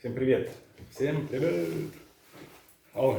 Всем привет. Всем привет.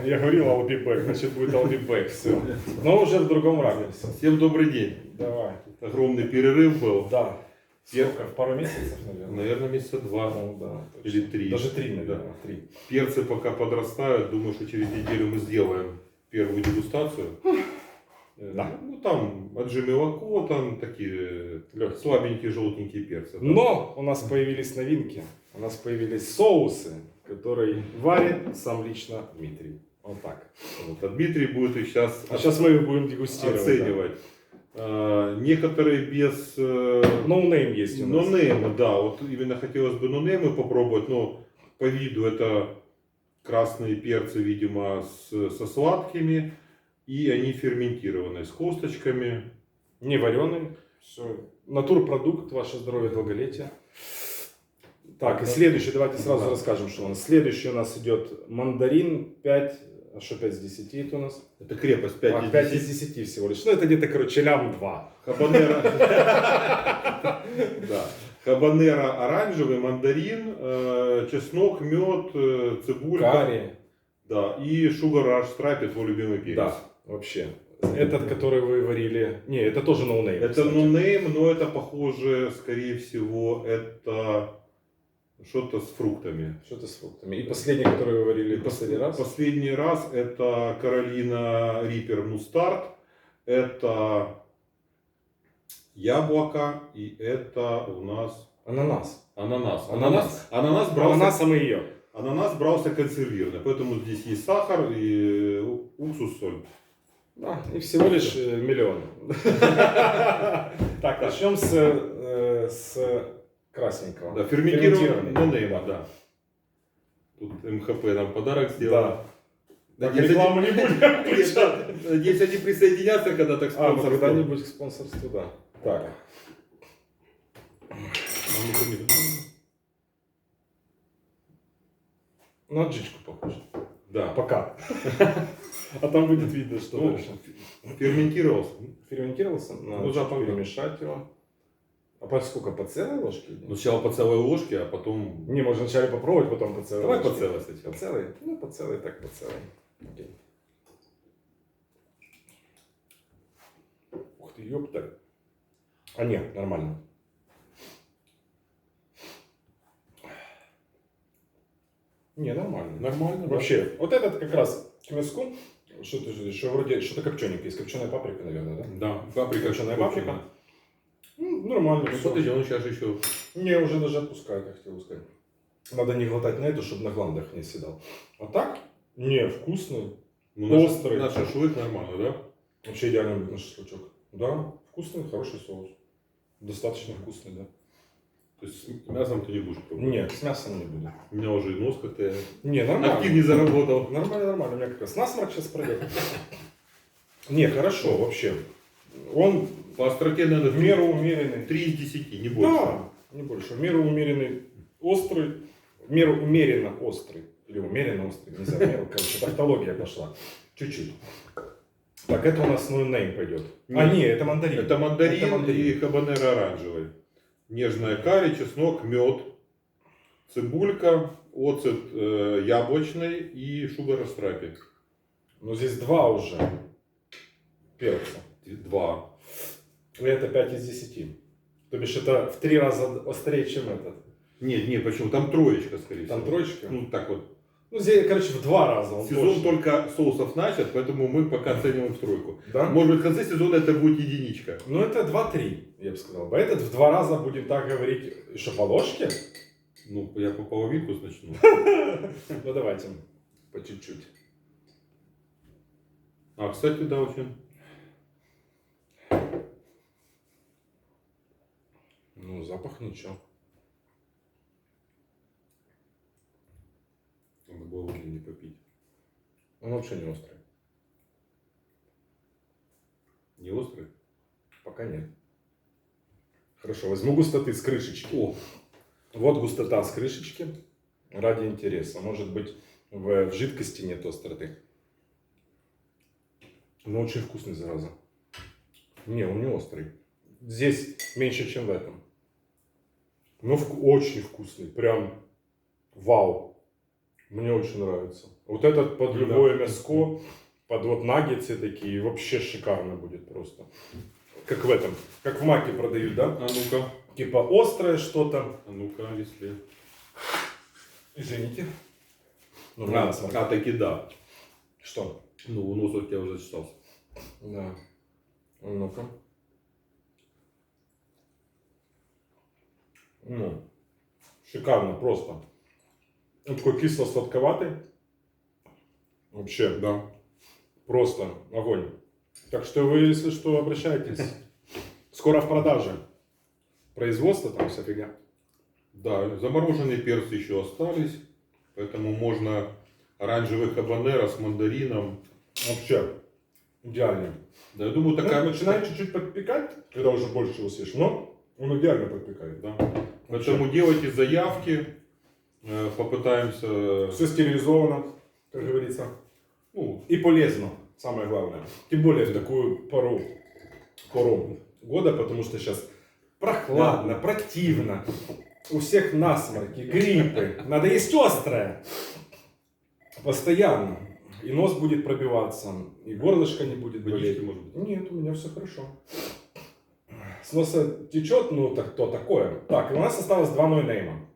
Я говорил back, значит будет back, все. Но уже в другом ракурсе. Всем добрый день. Давай. Огромный перерыв был. Да. Сколько? Пару месяцев, наверное? Наверное, месяца два. Ну, да. точно. Или три. Даже три, наверное. Три. Перцы пока подрастают. Думаю, что через неделю мы сделаем первую дегустацию. Э, Да. Ну, там отжимы молоко, там такие Лёгкие. слабенькие желтенькие перцы. Но у нас появились новинки. У нас появились соусы, которые варит сам лично Дмитрий. Вот так. Вот, а Дмитрий будет их сейчас А сейчас мы их будем дегустировать. оценивать. А, некоторые без э, Да. Ноунейм есть у нас. нонеймы, да. Вот именно хотелось бы нонеймы попробовать, но по виду это красные перцы, видимо, с, со сладкими. И они ферментированные, с косточками. Не вареный. Все. Натурпродукт, ваше здоровье, долголетие. Так, и следующий, давайте сразу Да. расскажем, что у нас. Следующий у нас идет мандарин 5, а что 5 с 10 это у нас? Это крепость 5 а, из 5 10. из 10 всего лишь. Ну, это где-то, короче, лям 2. Хабанера. Да. Хабанера оранжевый, мандарин, э, чеснок, мед, э, цибулька. Карри. Да. И Sugar Rush Stripe, твой любимый перец. Да, вообще. Этот, который вы варили... Не, это тоже ноунейм. Это нонейм, но это похоже, скорее всего, это что-то с фруктами. Что-то с фруктами. И последний, который вы варили И последний раз. Последний раз это Каролина Риппер Мустард, это яблоко и это у нас Ананас. ананас. Ананас. Ананас брался, Ананасом и ее. ананас брался консервированный, поэтому здесь есть сахар и уксус, соль. Да, и всего лишь э, миллион. Так, начнем с, э, с красненького. Да, ферментированный нонейма, да. Тут МХП нам подарок сделал. Да. Надеюсь, рекламу не будем включать. Надеюсь, они присоединятся когда-то к А, ну спонсорству. когда-нибудь к спонсорству, да. Так. А не- На джичку похож. Да. Пока. А там будет видно, что Ну, дальше. Ферментировался. Ферментировался, Ну, да. перемешать его. А по сколько? По целой ложке? Ну, сначала по целой ложке, а потом... Не, можно вначале попробовать, потом по целой Давай ложке. по целой сначала. По целой? Ну, по целой, так по целой. Окей. Ух ты, ёпта. А нет, нормально. Не, нормально. Нормально, да. Вообще, вот этот как раз к мяску, что-то еще вроде, что-то копчененькое, есть копченая паприка, наверное, да? Да, паприка. Копченая. паприка. Нормально. Ну, всё. он сейчас еще... Не, уже даже отпускает, я хотел сказать. Надо не глотать на эту, чтобы на гландах не седал. А так? Не, вкусный. Ну, Острый. наш шашлык нормально, да? Вообще идеально будет на шашлычок. Да, вкусный, хороший соус. Достаточно вкусный, да. То есть с мясом ты не будешь пробовать? Нет, с мясом не буду. У меня уже и нос как-то Не, нормально. активнее заработал. Нормально, нормально. У меня как раз насморк сейчас пройдет. Не, хорошо, вообще. Он По остроте, наверное, в меру умеренный. 3 из 10, не больше. Да, не больше. В меру умеренный острый, в меру умеренно острый. Или умеренно острый, не знаю, меру, короче, тавтология пошла. Чуть-чуть. Так, это у нас ну нейм пойдет. А, Нет. не, это мандарин. Это мандарин, Это мандарин. и хабанера оранжевый. Нежная карри, чеснок, мед, цибулька, оцет э, яблочный и шугар страпи. Ну, здесь два уже перца. Два. И это 5 из 10. То бишь, это в три раза острее, чем этот. Нет, нет, почему? Там троечка, скорее Там всего. троечка. Ну, так вот. Ну, здесь, короче, в два раза он Сезон точно. только соусов начат, поэтому мы пока оцениваем в тройку. Да? Может быть, в конце сезона это будет единичка. Ну, это 2-3, я бы сказал. А этот в два раза будем так говорить, еще по ложке. Ну, я по половинку начну. Ну, давайте по чуть-чуть. А, кстати, да, очень. Ну, запах ничего. Надо было воды не попить. Он вообще не острый. Не острый? Пока нет. Хорошо, возьму густоты с крышечки. О, Вот густота с крышечки. Ради интереса. Может быть, в, в жидкости нет остроты. Но очень вкусный, зараза. Не, он не острый. Здесь меньше, чем в этом. Вку- очень вкусный. Прям вау. Мне очень нравится. Вот этот под Да. любое мяско, под вот наггетсы такие, вообще шикарно будет просто. Как в этом, как в маке продают, да? А ну-ка, Типа острое что-то. а ну-ка, если... Извините. Ну, А, а, таки да. Что? Ну, нос у тебя уже зачесался. Да. Ну-ка. Ну, шикарно просто. Он такой кисло-сладковатый. Вообще, Да. просто огонь. Так что вы, если что, обращайтесь. Скоро в продаже. Производство там вся фигня. Да, замороженные перцы еще остались, поэтому можно оранжевый хабанеро с мандарином. Вообще, идеально. Да, я думаю, Такая такая... начинает чуть-чуть подпекать, когда уже больше его съешь, но он идеально подпекает. Да. Поэтому делайте заявки, э, попытаемся... Все стерилизовано, как говорится. Ну, И полезно, самое главное. Тем более в такую пору, пору года, потому что сейчас прохладно, противно. У всех насморки, гриппы. Надо есть острое. Постоянно. И нос будет пробиваться, и горлышко не будет болеть. водички, может быть. Нет, у меня все хорошо. С носа течет, ну так то такое. Так, и у нас осталось два нойнейма.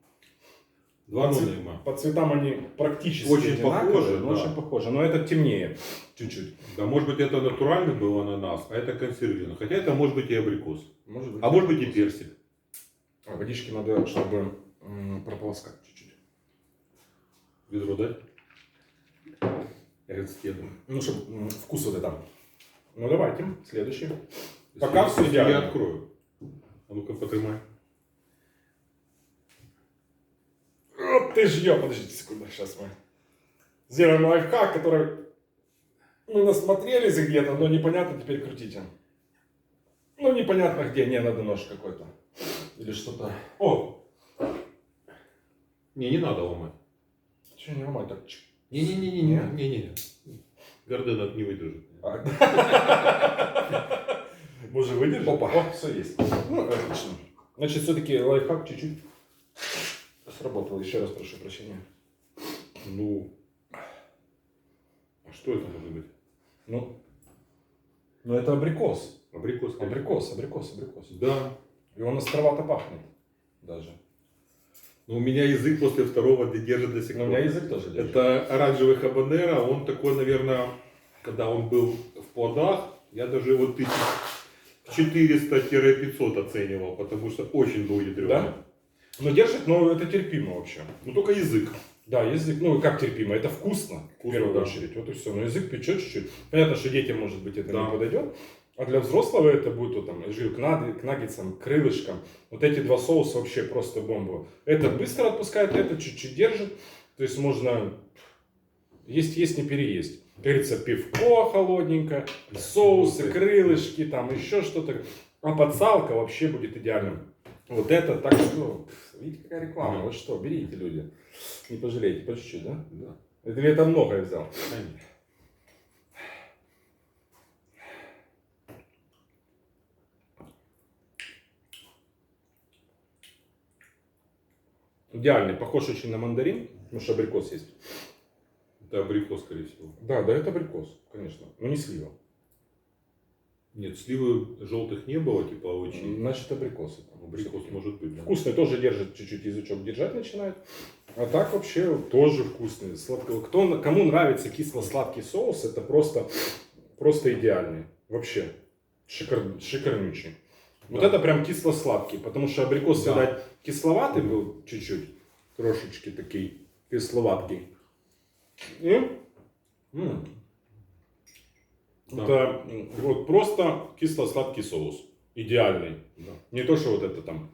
Два По нонейма. По цветам они практически Очень одинаковые, похожи, но да. очень похожи. Но этот темнее чуть-чуть. Да, может быть, это натуральный был ананас, а это консервированный. Хотя это может быть и абрикос. Может быть. А может быть и персик. А водички надо, чтобы м, прополоскать чуть-чуть. Ведро дать? Я. Ну, чтобы вкус вот это. Ну, давайте, следующий. Пока если идеально. Я открою. А ну-ка, потримай. О, ты ж ё, подождите секунду, сейчас мы сделаем лайфхак, который мы насмотрелись где-то, но непонятно теперь крутите. Ну, непонятно где, не, надо нож какой-то. Или что-то. О, Не, не надо ломать. что не ломай так. чик. Не-не-не-не. Не-не-не. Гордена не выдержит. Может выдержит? Опа. О, все есть. Ну, отлично. Значит, все-таки лайфхак чуть-чуть сработал. Еще раз прошу прощения. Ну, а что это может быть? Ну, ну это абрикос. Абрикос. конечно. Абрикос, абрикос, абрикос. Да. И он островато пахнет даже. Но у меня язык после второго держит до сих Но у пор. меня язык тоже держит. Это оранжевый хабанеро, он такой, наверное, когда он был в плодах, я даже его тысяч 400-500 оценивал, потому что очень был ядреный. Да? Но держит, но это терпимо вообще. Ну только язык. Да, язык, ну как терпимо, это вкусно, в Вкусно, первую да. очередь. Вот и все. Но язык печет чуть-чуть. Понятно, что детям, может быть, это Да. не подойдет. А для взрослого это будет, вот, там, я говорю, к, наг- к наггетсам, к крылышкам. Вот эти два соуса вообще просто бомба. Этот быстро отпускает, этот чуть-чуть держит. То есть можно есть, есть, не переесть. Как говорится, пивко холодненькое, соусы, соусы. крылышки, там еще что-то. А подсалка вообще будет идеальным. Вот это, так что, видите, какая реклама, вот что, берите, люди. Не пожалеете, по чуть-чуть, да? Да. Это это много я взял. Идеальный, похож очень на мандарин, потому что абрикос есть. Это абрикос, скорее всего. Да, да, это абрикос, конечно, но не слива. Нет, сливы желтых не было, типа очень. Значит, абрикосы. там Абрикос может быть. да. Вкусный тоже держит, чуть-чуть язычок держать начинает. А так вообще тоже вкусный. Сладко. Кто, кому нравится кисло-сладкий соус, это просто, просто идеальный. Вообще. Шикар, шикарнючий. Вот Да. это прям кисло-сладкий, потому что абрикос, Да. видать, кисловатый был чуть-чуть. Трошечки такий кисловаткий. И м, Да. это м, вот просто кисло-сладкий соус. Идеальный. Да. Не то, что вот это там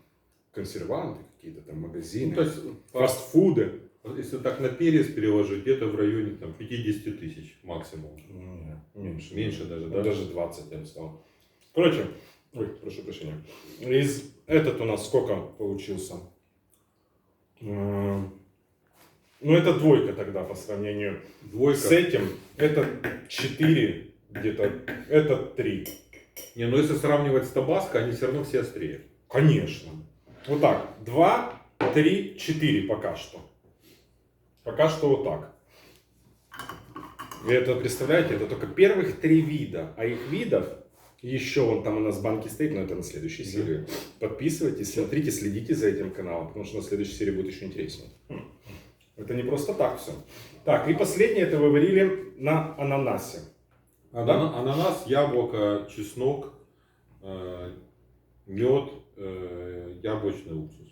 консерванты какие-то там магазины, Ну, то есть, фастфуды. если так на перец переложить, где-то в районе там, 50 тысяч максимум. Не, Меньше. Меньше даже, Ну, да? Даже 20 я бы сказал. Короче, ой, прошу прощения. Из этот у нас сколько получился? М, Ну, это двойка тогда по сравнению Двойка. с этим. Это 4 где-то, это 3. Не, ну если сравнивать с табаско, они все равно все острее. Конечно. Вот так. 2, 3, 4 пока что. Пока что вот так. Вы это представляете? Это только первых три вида. А их видов еще вон там у нас в банке стоит, но это на следующей серии. Подписывайтесь, смотрите, следите за этим каналом, потому что на следующей серии будет еще интереснее. Это не просто так все. Так, и последнее это вы варили на ананасе. Анана- Ананас, яблоко, чеснок, мед, яблочный уксус.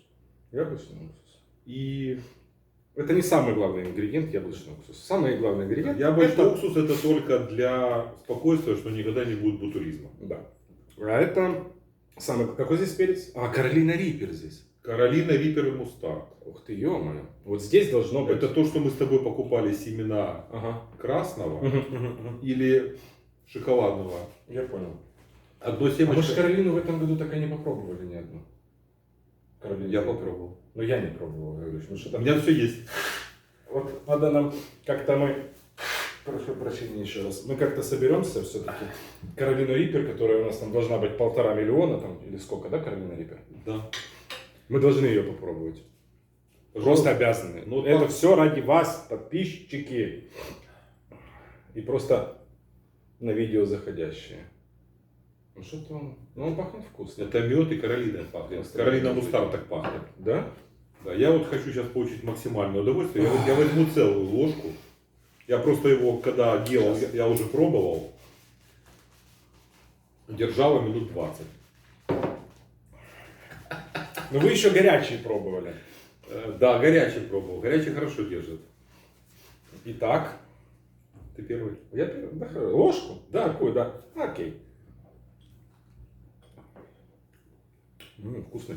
Яблочный уксус. И Это не самый главный ингредиент яблочного уксуса. Самый главный ингредиент яблочный это- уксус это только для спокойствия, что никогда не будет бутуризма. Да. А это самый... Какой здесь перец? А, Каролина Риппер здесь. Каролина, Риппер и Мустард. Ух ты, ё Вот здесь должно быть... Это то, что мы с тобой покупали семена Ага. красного или шоколадного. Я понял. Одно А мы же семечко. Каролину в этом году так и не попробовали ни одну. Каролину. Я попробовал. Но я не пробовал, я говорю, ну что У там... меня все есть. Вот надо нам как-то мы... Прошу прощения еще раз. Мы как-то соберемся все-таки. Каролину Риппер, которая у нас там должна быть полтора миллиона, там, или сколько, да, Каролина Риппер? Да. Мы должны ее попробовать. Просто обязаны. Ну, Это все ради вас, подписчики. И просто на видео заходящие. Ну что-то он... Ну он пахнет вкусно. Это мед и Каролина пахнет. Каролина мед. Мустард так пахнет. Да? Да, я вот хочу сейчас получить максимальное удовольствие. Я, я возьму целую ложку. Я просто его, когда делал, я, я уже пробовал. Держал его минут 20. Но вы еще горячие пробовали. Э, Да, горячий пробовал. Горячий хорошо держит. Итак, Ты первый. я первый. Да, хорошо. ложку? Да, какую, да. Окей. М, вкусный.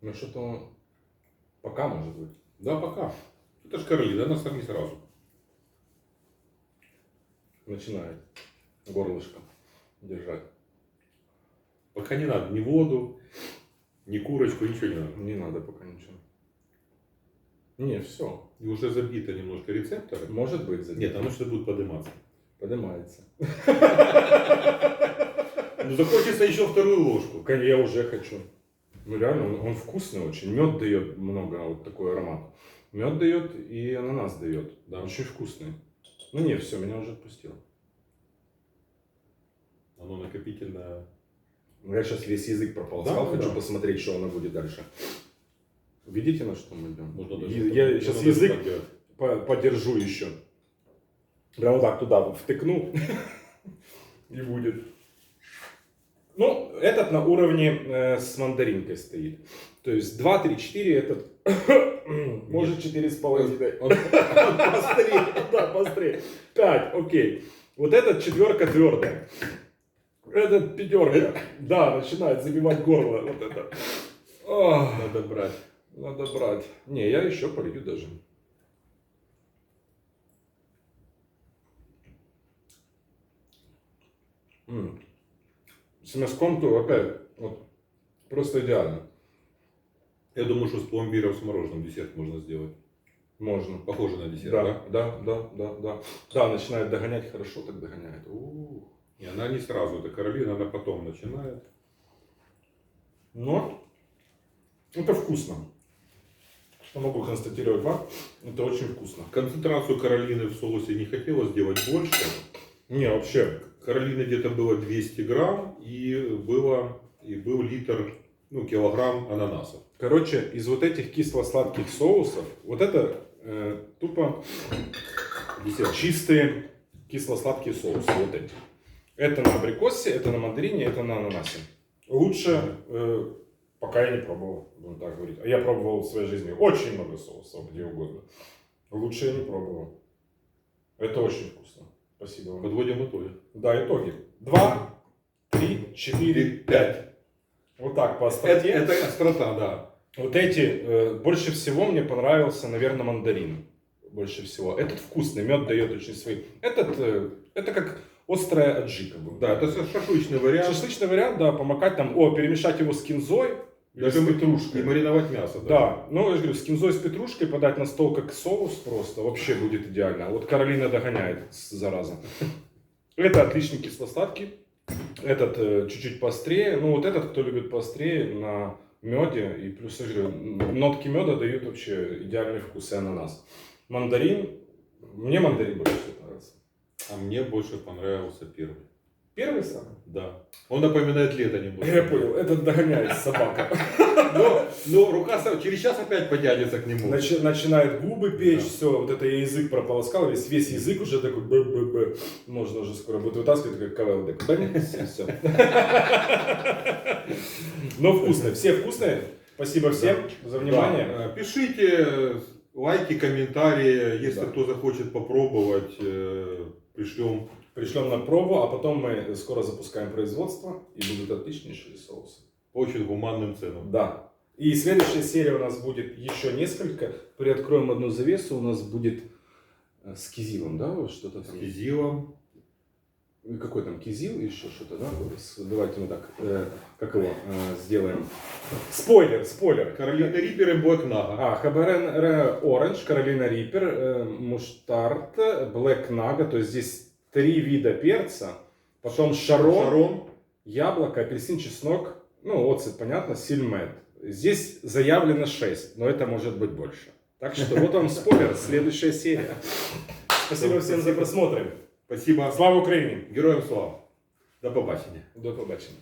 Ну что-то пока может быть. Да, пока. Это ж Каролина, она сам не сразу. Начинает горлышко держать. Пока не надо ни воду, ни курочку, ничего не надо. Не надо пока ничего. Не, все. И уже забито немножко рецепторы. Может быть, задето. Нет, оно что будет подниматься. Поднимается. Ну захочется еще вторую ложку. Я уже хочу. Ну реально, он, он вкусный очень. Мед дает много, вот такой аромат. Мед дает и ананас дает. Да. Очень вкусный. Ну не, все, меня уже отпустило. Оно накопительное. Ну, Я сейчас весь язык проползал, Да, хочу да. посмотреть, что оно будет дальше. Видите, на что мы идем? Можно даже, Я, можно сейчас язык по- подержу еще. Прям вот так туда втыкну и будет. Ну, этот на уровне э, с мандаринкой стоит. То есть 2, 3, 4 этот может 4 с половиной. Он- Пострее, да, пострее. 5, окей. Вот этот четверка твердая. Этот пятерка. Да, начинает забивать горло. Вот это. Ах. Надо брать. Надо брать. Не, я еще полью даже. М. С мяском то опять вот, просто идеально. Я думаю, что с пломбиром с мороженым десерт можно сделать. Можно. Похоже на десерт, Да, да? да, да, да, да. Да, начинает догонять хорошо, так догоняет. У-у-у. И она не сразу, это Каролина, она потом начинает. Но это вкусно. Что могу констатировать вам, это очень вкусно. Концентрацию Каролины в соусе не хотелось сделать больше. Не, вообще, Каролины где-то было 200 грамм и было и был литр, ну, килограмм ананасов. Короче, из вот этих кисло-сладких соусов, вот это э, тупо Десерт. чистые кисло-сладкие соусы, вот эти. Это на абрикосе, это на мандарине, это на ананасе. Лучше, э, пока я не пробовал, будем так говорить. А я пробовал в своей жизни очень много соусов, где угодно. Лучше я не пробовал. Это очень вкусно. Спасибо вам. Подводим итоги. Да, итоги. Два, три, четыре, пять. Вот так по Это, остроте. это острота, да. Вот эти, э, больше всего мне понравился, наверное, мандарин. Больше всего. Этот вкусный, мед дает очень свои. Этот, э, это как острая аджика. Да, это ша- шашлычный вариант. Шашлычный вариант, да, помакать там, о, перемешать его с кинзой, или Даже с петрушкой. И мариновать мясо. Да, ну я же говорю, с кинзой, с петрушкой подать на стол как соус просто, вообще будет идеально. Вот Каролина догоняет, зараза. Это отличный кисло-сладкий, этот э, чуть-чуть поострее. Ну вот этот, кто любит поострее, на меде, и плюс, я говорю, нотки меда дают вообще идеальный вкус и ананас. Мандарин, мне мандарин больше всего. А мне больше понравился первый. Первый сам? Да. Он напоминает лето немного. Я понял, это догоняет собака. Но, но рука через час опять потянется к нему. Начи- начинает губы печь, Да. все, вот это я язык прополоскал, весь, весь язык уже такой б б б Можно уже скоро будет вытаскивать, как КВЛ. Все. Но вкусные, все вкусные. Спасибо всем за внимание. Да. Пишите лайки, комментарии, если Да. кто захочет попробовать, э, пришлем. Пришлем на пробу, а потом мы скоро запускаем производство, и будут отличнейшие соусы. по очень гуманным ценам. Да. И следующая серия у нас будет еще несколько. Приоткроем одну завесу, у нас будет э, с кизилом, да, вот что-то С там. кизилом. Какой там кизил, еще что-то, да? Давайте мы так, э, как его э, сделаем. Спойлер, спойлер. Каролина Риппер и Блэк Нага. А, Хабарен Оранж, Каролина Риппер, э, Муштард, Блэк Нага, то есть здесь три вида перца, потом Шарон, Шарон. яблоко, апельсин, чеснок, ну, оцет, понятно, сильмет. Здесь заявлено 6, но это может быть больше. Так что вот вам спойлер, следующая серия. Спасибо всем за просмотр. Спасибо. Слава Україні! Героям слава. До побачення. До побачення.